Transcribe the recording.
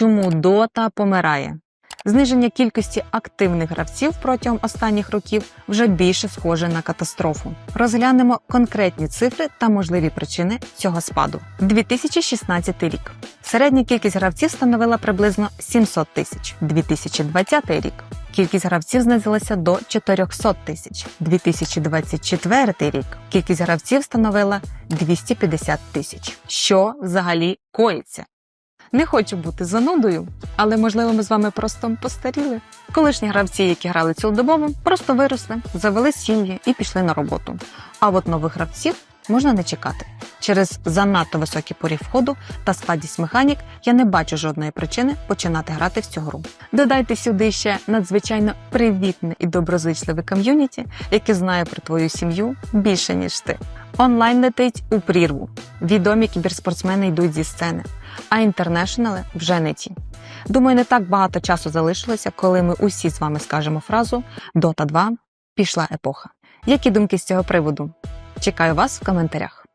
Чому Дота помирає? Зниження кількості активних гравців протягом останніх років вже більше схоже на катастрофу. Розглянемо конкретні цифри та можливі причини цього спаду. 2016 рік. Середня кількість гравців становила приблизно 700 тисяч. 2020 рік. Кількість гравців знизилася до 400 тисяч. 2024 рік. Кількість гравців становила 250 тисяч. Що взагалі коїться? Не хочу бути занудою, але можливо ми з вами просто постаріли. Колишні гравці, які грали цілодобово, просто виросли, завели сім'ї і пішли на роботу. А от нових гравців можна не чекати. Через занадто високий поріг входу та складність механік я не бачу жодної причини починати грати в цю гру. Додайте сюди ще надзвичайно привітне і доброзичливе ком'юніті, яке знає про твою сім'ю більше ніж ти. Онлайн летить у прірву. Відомі кіберспортсмени йдуть зі сцени, а інтернешнали вже не ті. Думаю, не так багато часу залишилося, коли ми усі з вами скажемо фразу Дота 2 пішла епоха. Які думки з цього приводу? Чекаю вас в коментарях.